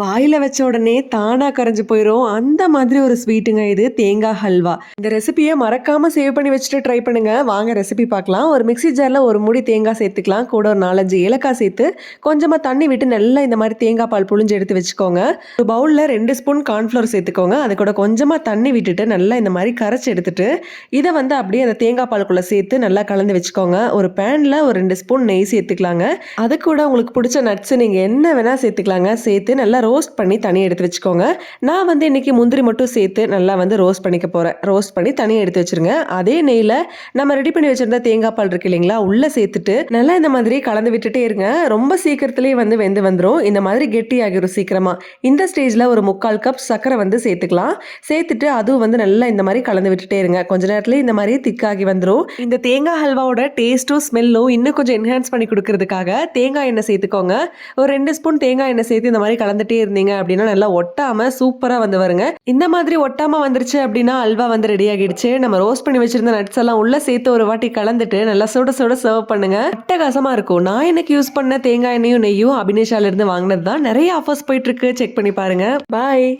வாயில வச்ச உடனே தானா கரைஞ்சு போயிரும். அந்த மாதிரி ஒரு ஸ்வீட்டுங்க இது தேங்காய் ஹல்வா. இந்த ரெசிபியை மறக்காம சேவ் பண்ணி வச்சுட்டு ட்ரை பண்ணுங்க. வாங்க ரெசிபி பார்க்கலாம். ஒரு மிக்ஸி ஜார்ல ஒரு முடி தேங்காய் சேர்த்துக்கலாம். கூட ஒரு நாலஞ்சு ஏலக்காய் சேர்த்து கொஞ்சமா தண்ணி விட்டு நல்லா இந்த மாதிரி தேங்காய் பால் புழிஞ்சு எடுத்து வச்சுக்கோங்க. ஒரு பவுல்ல ரெண்டு ஸ்பூன் கார்ன்ஃப்ளவர் சேர்த்துக்கோங்க. அது கூட கொஞ்சமா தண்ணி விட்டுட்டு நல்லா இந்த மாதிரி கரைச்சி எடுத்துட்டு இதை வந்து அப்படியே அந்த தேங்காய் பாலுக்குள்ள சேர்த்து நல்லா கலந்து வச்சுக்கோங்க. ஒரு பேன்ல ஒரு ரெண்டு ஸ்பூன் நெய் சேர்த்துக்கலாங்க. அது கூட உங்களுக்கு பிடிச்ச நட்ஸ் நீங்க என்ன வேணா சேர்த்துக்கலாங்க. சேர்த்து நல்லா ரோஸ்ட் பண்ணி தனியாக எடுத்து வச்சுக்கோங்க. நான் வந்து இன்னைக்கு முந்திரி மட்டும் சேர்த்து நல்லா வந்து ரோஸ்ட் பண்ணிக்க போகிறேன் ரோஸ்ட் பண்ணி தனியாக எடுத்து வச்சிருங்க. அதே நெய்யில் நம்ம ரெடி பண்ணி வச்சுருந்த தேங்காய் பால் இருக்கு இல்லைங்களா உள்ளே சேர்த்துட்டு நல்லா இந்த மாதிரி கலந்து விட்டுட்டே இருங்க. ரொம்ப சீக்கிரத்துலேயே வந்து வெந்து வந்துடும் இந்த மாதிரி கெட்டி ஆகிரும் சீக்கிரமாக இந்த ஸ்டேஜில் ஒரு முக்கால் கப் சர்க்கரை வந்து சேர்த்துக்கலாம். சேர்த்துட்டு அதுவும் வந்து நல்லா இந்த மாதிரி கலந்து விட்டுட்டே இருங்க. கொஞ்ச நேரத்துலேயே இந்த மாதிரி திக்காகி வந்துடும் இந்த தேங்காய் ஹல்வாவோட டேஸ்ட்டும் ஸ்மெல்லும் இன்னும் கொஞ்சம் என்ஹான்ஸ் பண்ணி கொடுக்கறதுக்காக தேங்காய் எண்ணெய் சேர்த்துக்கோங்க. ஒரு ரெண்டு ஸ்பூன் தேங்காய் எண்ணெய் சேர்த்து இந்த மாதிரி கலந்துட்டு இருந்தீங்க அப்படின்னா நல்லா ஒட்டாம சூப்பரா வந்து வருங்க இந்த மாதிரி ஒட்டாம வந்துருச்சு அப்படின்னா அல்வா வந்து ரெடி ஆகிடுச்சு. நம்ம ரோஸ்ட் பண்ணி வச்சிருந்த நட்ஸ் எல்லாம் உள்ள சேர்த்து ஒரு வாட்டி கலந்துட்டு நல்லா சுட சுட சர்வ் பண்ணுங்க. அட்டகாசமா இருக்கும். நான் எனக்கு யூஸ் பண்ண தேங்காய் எண்ணெயும் நெய்யும் அபினேஷால இருந்து வாங்கினது தான் நிறைய ஆஃபர்ஸ் போயிட்டு இருக்கு. செக் பண்ணி பாருங்க. பாய்